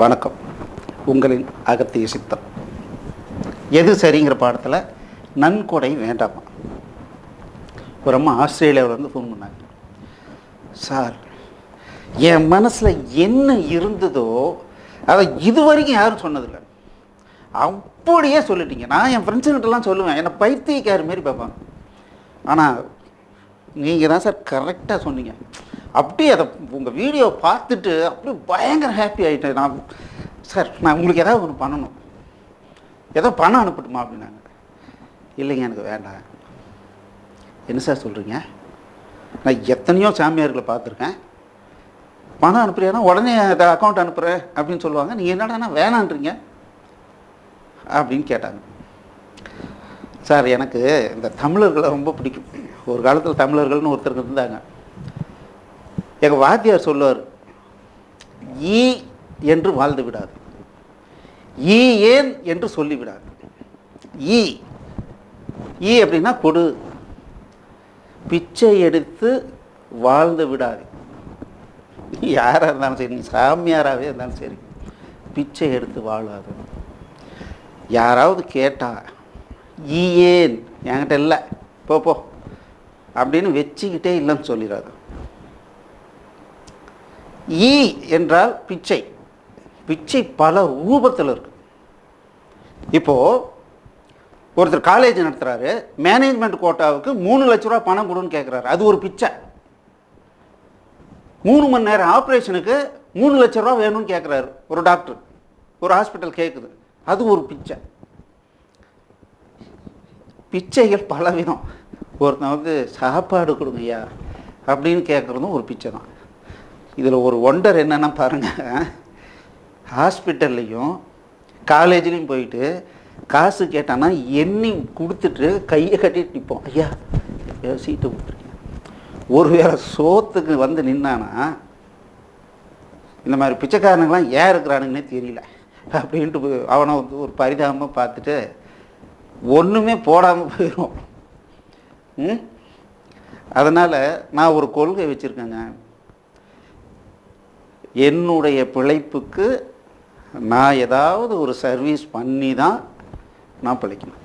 வணக்கம். உங்களின் அகத்திய சித்தம். எது சரிங்கிற பாடத்தில் நன்கொடை வேண்டாமா? ஒரு அம்மா ஆஸ்திரேலியாவிலேருந்து ஃபோன் பண்ணாங்க. சார் என் மனசில் என்ன இருந்ததோ அதை இது வரைக்கும் யாரும் சொன்னதில்லை. அப்படியே சொல்லிட்டீங்க. நான் என் ஃப்ரெண்ட்ஸுங்கிட்டலாம் சொல்லுவேன். என்னை பைத்தியக்கார மாரி பார்ப்பாங்க. ஆனால் நீங்கள் தான் சார் கரெக்டாக சொன்னீங்க. அப்படியே அதை உங்கள் வீடியோ பார்த்துட்டு அப்படியே பயங்கர ஹாப்பி ஆகிட்டேன் நான் சார் நான் உங்களுக்கு ஏதாவது ஒன்று பண்ணணும். ஏதோ பணம் அனுப்பட்டுமா அப்படின்னாங்க. இல்லைங்க எனக்கு வேண்டாம். என்ன சார் சொல்கிறீங்க நான் எத்தனையோ சாமியார்களை பார்த்துருக்கேன். பணம் அனுப்புறியானா உடனே அதை அக்கௌண்ட் அனுப்புகிறேன் அப்படின்னு சொல்லுவாங்க. நீங்கள் என்னடானா வேணான்றீங்க? அப்படின்னு கேட்டாங்க. சார் எனக்கு இந்த தமிழர்களை ரொம்ப பிடிக்கும். ஒரு காலத்தில் தமிழர்கள்னு ஒருத்தர் இருந்தாங்க. எங்கள் வாத்தியார் சொல்லுவார் ஈ என்று வாழ்ந்து விடாது. ஈ ஏன் என்று சொல்லிவிடாது ஈ ஈ அப்படின்னா கொடு. பிச்சை எடுத்து வாழ்ந்து விடாது. யாராக இருந்தாலும் சரி நீ சாமியாராகவே இருந்தாலும் சரி பிச்சை எடுத்து வாழாது யாராவது கேட்டா ஈ ஏன்? என்கிட்ட இல்லை போ போ அப்படின்னு வச்சுக்கிட்டே இல்லைன்னு சொல்லிடாது ஈ என்றால் பிச்சை. பிச்சை பல ரூபத்தில் இருக்கு. இப்போது ஒருத்தர் காலேஜ் நடத்துகிறாரு மேனேஜ்மெண்ட் கோட்டாவுக்கு மூணு லட்ச ரூபா பணம் கொடுன்னு கேட்குறாரு அது ஒரு பிச்சை. மூணு மணி நேரம் ஆப்ரேஷனுக்கு மூணு லட்ச ரூபா வேணும்னு கேட்குறாரு ஒரு டாக்டர் ஒரு ஹாஸ்பிட்டல் கேட்குது அது ஒரு பிச்சை. பிச்சைகள் பலவிதம் ஒருத்தன் வந்து சாப்பாடு கொடுங்கய்யா அப்படின்னு கேட்குறதும் ஒரு பிச்சை தான் இதில் ஒரு ஒண்டர் என்னென்னா பாருங்கள் ஹாஸ்பிட்டல்லையும் காலேஜ்லேயும் போயிட்டு காசு கேட்டான்னா எண்ணி கொடுத்துட்டு கையை கட்டிட்டு நிற்போம் ஐயா சீட்டு சீட்டு ஒரு ஒருவேளை சோத்துக்கு வந்து நின்னானா இந்த மாதிரி பிச்சைக்காரனுங்களாம் ஏன் இருக்கிறானுங்கன்னே தெரியல. அப்படின்ட்டு போய் அவனை வந்து ஒரு பரிதாபமாக பார்த்துட்டு ஒன்றுமே போடாமல் போயிடும் ம்? அதனால் நான் ஒரு கொள்கை வச்சுருக்கேங்க. என்னுடைய பிழைப்புக்கு நான் ஏதாவது ஒரு சர்வீஸ் பண்ணி தான் நான் பிழைக்கணும்.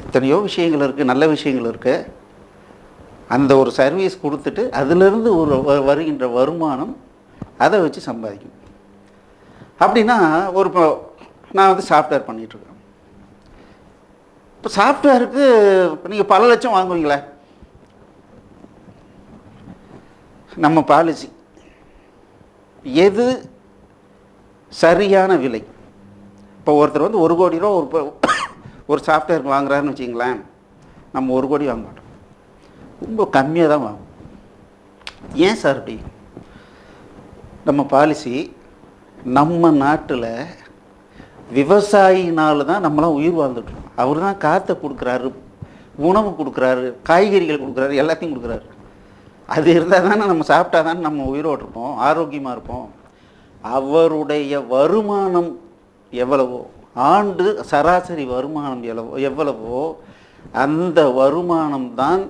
எத்தனையோ விஷயங்கள் இருக்குது நல்ல விஷயங்கள் இருக்குது அந்த ஒரு சர்வீஸ் கொடுத்துட்டு அதிலிருந்து ஒரு வருகின்ற வருமானம் அதை வச்சு சம்பாதிக்கணும். அப்படின்னா ஒரு இப்போ நான் வந்து சாஃப்ட்வேர் பண்ணிகிட்ருக்கேன் இப்போ சாஃப்ட்வேருக்கு இப்போ நீங்கள் பல லட்சம் வாங்குவீங்களே? நம்ம பாலிசி எது சரியான விலை? இப்போ ஒருத்தர் வந்து ஒரு கோடி ரூபா ஒரு ஒரு சாஃப்ட்வேர் வாங்குறாருன்னு வச்சிங்களேன் நம்ம ஒரு கோடி வாங்க மாட்டோம். ரொம்ப கம்மியாக தான் வாங்கும் ஏன் சார் அப்படி நம்ம பாலிசி நம்ம நாட்டில் விவசாயினால் தான் நம்மளாம் உயிர் வாழ்ந்துட்டுருக்கோம் அவர் தான் காற்றை கொடுக்குறாரு உணவு கொடுக்குறாரு காய்கறிகள் கொடுக்குறாரு எல்லாத்தையும் கொடுக்குறாரு. அது இருந்தால் தானே நம்ம சாப்பிட்டா தானே நம்ம உயிரோடு இருப்போம் ஆரோக்கியமாக இருப்போம். அவருடைய வருமானம் எவ்வளவோ ஆண்டு சராசரி வருமானம் எவ்வளவோ எவ்வளவோ அந்த வருமானம் தான்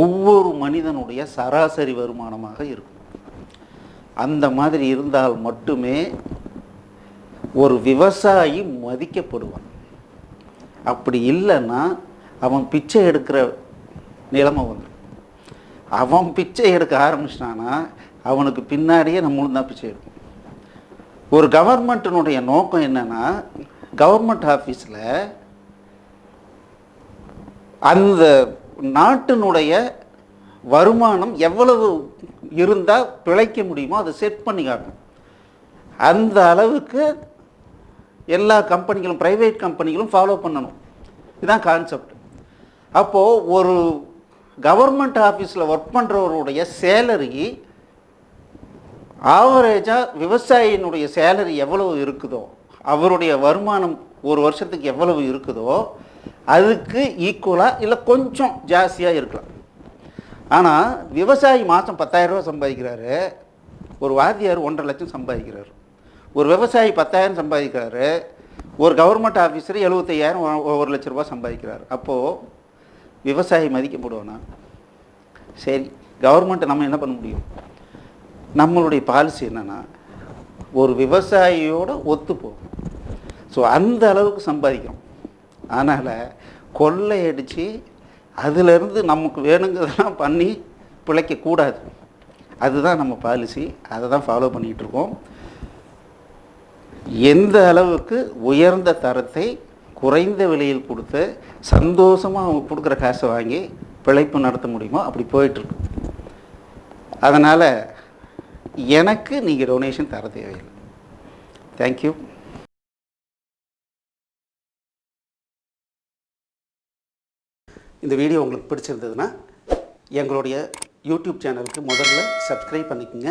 ஒவ்வொரு மனிதனுடைய சராசரி வருமானமாக இருக்கும். அந்த மாதிரி இருந்தால் மட்டுமே ஒரு விவசாயி மதிக்கப்படுவான். அப்படி இல்லைன்னா அவன் பிச்சை எடுக்கிற நிலைமை வந்துடும். அவன் பிச்சை எடுக்க ஆரம்பிச்சிட்டானா அவனுக்கு பின்னாடியே நம்மளும் தான் பிச்சை எடுக்கும் ஒரு கவர்மெண்ட்டினுடைய நோக்கம் என்னன்னா கவர்மெண்ட் ஆஃபீஸில் அந்த நாட்டினுடைய வருமானம் எவ்வளவு இருந்தால் பிழைக்க முடியுமோ அதை செட் பண்ணி காட்டும் அந்த அளவுக்கு எல்லா கம்பெனிகளும் ப்ரைவேட் கம்பெனிகளும் ஃபாலோ பண்ணணும். இதுதான் கான்செப்ட் அப்போது ஒரு கவர்மெண்ட் ஆஃபீஸில் ஒர்க் பண்ணுறவருடைய சேலரி ஆவரேஜாக விவசாயினுடைய சேலரி எவ்வளவு இருக்குதோ அவருடைய வருமானம் ஒரு வருஷத்துக்கு எவ்வளவு இருக்குதோ அதுக்கு ஈக்குவலாக இல்லை கொஞ்சம் ஜாஸ்தியாக இருக்கலாம். ஆனால் விவசாயி மாதம் பத்தாயிரரூபா சம்பாதிக்கிறாரு ஒரு வாத்தியார் ஒன்றரை லட்சம் சம்பாதிக்கிறாரு. ஒரு விவசாயி பத்தாயிரம் சம்பாதிக்கிறாரு ஒரு கவர்மெண்ட் ஆஃபீஸர் எழுபத்தையாயிரம் ஒரு லட்ச ரூபா சம்பாதிக்கிறார். அப்போது விவசாயி மதிக்கப்படுவானா? சரி கவர்மெண்ட்டை நம்ம என்ன பண்ண முடியும்? நம்மளுடைய பாலிசி என்னென்னா ஒரு விவசாயியோட ஒத்து போகும் ஸோ அந்த அளவுக்கு சம்பாதிக்கிறோம். அதனால் கொள்ளையடித்து அதிலிருந்து நமக்கு வேணுங்கிறதெல்லாம் பண்ணி பிழைக்கக்கூடாது அதுதான் நம்ம பாலிசி அதை தான் ஃபாலோ பண்ணிகிட்ருக்கோம் எந்த அளவுக்கு உயர்ந்த தரத்தை குறைந்த விலையில் கொடுத்து சந்தோஷமாக அவங்க கொடுக்குற காசை வாங்கி பிழைப்பு நடத்த முடியுமோ அப்படி போயிட்டுருக்கு. அதனால் எனக்கு நீங்கள் டொனேஷன் தர தேவையில்லை. தேங்க்யூ இந்த வீடியோ உங்களுக்கு பிடிச்சிருந்ததுன்னா எங்களுடைய யூடியூப் சேனலுக்கு முதல்ல சப்ஸ்கிரைப் பண்ணிக்கோங்க.